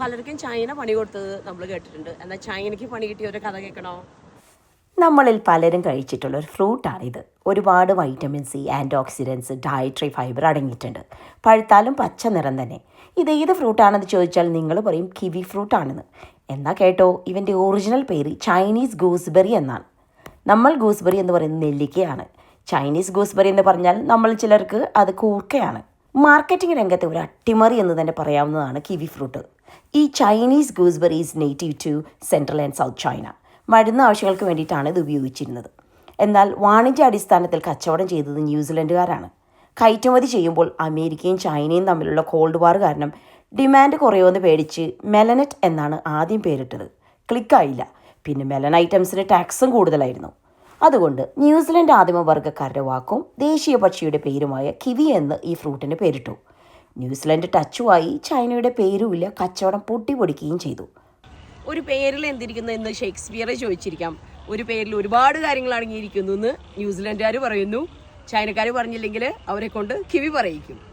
പലർക്കും ചൈന പണി കൊടുത്തത് നമ്മൾ കേട്ടിട്ടുണ്ട്. എന്നാൽ ചൈനയ്ക്ക് പണി കിട്ടിയ ഒരു കഥ കേൾക്കണോ? നമ്മളിൽ പലരും കഴിച്ചിട്ടുള്ള ഒരു ഫ്രൂട്ടാണിത്. ഒരുപാട് vitamin C antioxidants dietary fibre അടങ്ങിയിട്ടുണ്ട്. പഴുത്താലും പച്ച നിറം തന്നെ. ഇത് ഏത് ഫ്രൂട്ടാണെന്ന് ചോദിച്ചാൽ നിങ്ങൾ പറയും കിവി ഫ്രൂട്ടാണെന്ന്. എന്നാൽ കേട്ടോ ഇവന്റെ ഒറിജിനൽ പേര് ചൈനീസ് ഗൂസ്ബെറി എന്നാണ്. നമ്മൾ ഗൂസ്ബെറി എന്ന് പറയുന്നത് നെല്ലിക്കയാണ്. ചൈനീസ് ഗൂസ്ബെറി എന്ന് പറഞ്ഞാൽ നമ്മൾ ചിലർക്ക് അത് കൂർക്കയാണ്. മാർക്കറ്റിംഗ് രംഗത്തെ ഒരു അട്ടിമറി എന്ന് തന്നെ പറയാവുന്നതാണ് കിവി ഫ്രൂട്ട്. ഈ Chinese gooseberry is native to central and south China മരുന്ന് ആവശ്യങ്ങൾക്ക് വേണ്ടിയിട്ടാണ് ഇത് ഉപയോഗിച്ചിരുന്നത്. എന്നാൽ വാണിജ്യ അടിസ്ഥാനത്തിൽ കച്ചവടം ചെയ്തത് ന്യൂസിലൻഡുകാരാണ്. കയറ്റുമതി ചെയ്യുമ്പോൾ അമേരിക്കയും ചൈനയും തമ്മിലുള്ള കോൾഡ് വാർ കാരണം ഡിമാൻഡ് കുറയുമെന്ന് പേടിച്ച് മെലനറ്റ് എന്നാണ് ആദ്യം പേരിട്ടത്. ക്ലിക്കായില്ല പിന്നെ മെലൻ ഐറ്റംസിന് ടാക്സും കൂടുതലായിരുന്നു. അതുകൊണ്ട് ന്യൂസിലൻഡ് ആദിമവർഗക്കാരുടെ വാക്കും ദേശീയ പക്ഷിയുടെ പേരുമായ കിവി എന്ന് ഈ ഫ്രൂട്ടിന് പേരിട്ടു. ന്യൂസിലൻഡ് ടച്ചുമായി ചൈനയുടെ പേരുമില്ല കച്ചവടം പൊട്ടിപ്പൊടിക്കുകയും ചെയ്തു. ഒരു പേരിൽ എന്തിരിക്കുന്നു എന്ന് ഷേക്സ്പിയറെ ചോദിച്ചിരിക്കാം. ഒരു പേരിൽ ഒരുപാട് കാര്യങ്ങൾ അടങ്ങിയിരിക്കുന്നു എന്ന് ന്യൂസിലൻഡുകാർ പറയുന്നു. ചൈനക്കാർ പറഞ്ഞില്ലെങ്കിൽ അവരെ കൊണ്ട് കിവി പറയിക്കും.